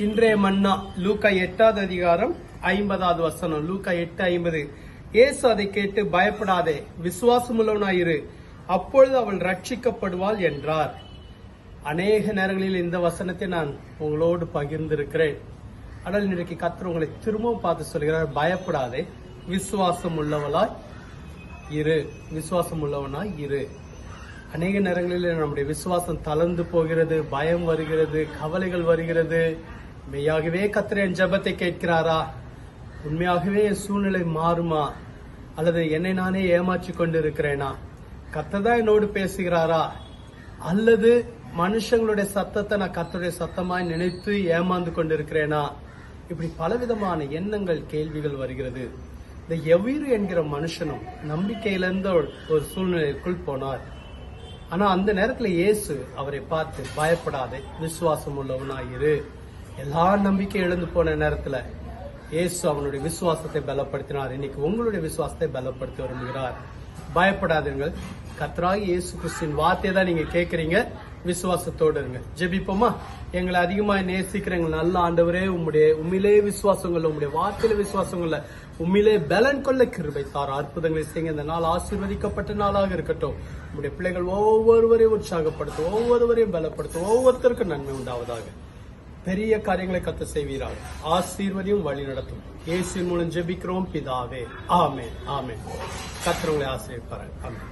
இன்றே மன்னா லூக்கா எட்டாவது அதிகாரம் ஐம்பதாவது வசனம். லூக்கா எட்டு ஐம்பது. ஏசு அதை கேட்டு பயப்படாதே விசுவாசமுள்ளவனாயிரு. அப்பொழுது அவள் ரட்சிக்கப்படுவாள் என்றார். அநேக நேரங்களில் இந்த வசனத்தை நான் உங்களோடு பகிர்ந்திருக்கிறேன். ஆனால் இன்றைக்கு கத்தர் உங்களை திரும்பவும் பார்த்து சொல்கிறார் பயப்படாதே விசுவாசம் உள்ளவளாய் இரு விசுவாசம் உள்ளவனாய் இரு. அநேக நேரங்களில் நம்முடைய விசுவாசம் தளர்ந்து போகிறது பயம் வருகிறது கவலைகள் வருகிறது. மெய்யாகவே கத்திர என் ஜெபத்தை கேட்கிறாரா? உண்மையாகவே என் சூழ்நிலை மாறுமா? அல்லது என்னை நானே ஏமாற்றி கொண்டு இருக்கிறேனா கர்த்தர் தான் என்னோடு பேசுகிறாரா? அல்லது மனுஷங்களுடைய சத்தத்தை நான் கத்தருடைய சத்தமாய் நினைத்து ஏமாந்து கொண்டிருக்கிறேனா? இப்படி பலவிதமான எண்ணங்கள் கேள்விகள் வருகிறது. இந்த எவ்விரு என்கிற மனுஷனும் நம்பிக்கையிலிருந்த ஒரு- ஒரு சூழ்நிலைக்குள் போனார். ஆனா அந்த நேரத்துல இயேசு அவரை பார்த்து பயப்படாதே விசுவாசம் உள்ளவனாயிரு எல்லா நம்பிக்கையும் எழுந்து போன நேரத்தில் இயேசு அவனுடைய விசுவாசத்தை பலப்படுத்தினார். இன்னைக்கு உங்களுடைய விசுவாசத்தை பலப்படுத்தி விரும்புகிறார். பயப்படாதீர்கள். கத்ராகி இயேசு கிறிஸ்தின் வார்த்தையை தான் நீங்க கேட்குறீங்க விசுவாசத்தோடு இருங்க. ஜெபிப்போமா? எங்களை அதிகமாக நேசிக்கிற எங்கள் நல்ல ஆண்டவரே உம்முடைய உண்மையிலே விசுவாசங்கள் உம்முடைய வார்த்தையில விசுவாசங்கள்ல உண்மையிலே பலன் கொள்ள கிருபை தார் அற்புதங்களை செய்யுங்க. இந்த நாள் ஆசீர்வதிக்கப்பட்ட நாளாக இருக்கட்டும். உங்களுடைய பிள்ளைகள் ஒவ்வொருவரையும் உற்சாகப்படுத்தும் ஒவ்வொருவரையும் பலப்படுத்தும் ஒவ்வொருத்தருக்கும் நன்மை உண்டாவதாக. பெரிய காரியங்களை கத்த செய்வீரால் ஆசீர்வதியும் வழி நடத்தும். இயேசு மூலம் ஜெபிக்கிறோம் பிதாவே. ஆமே ஆமே கத்திரவங்களை ஆசிரியப்பாரு ஆமே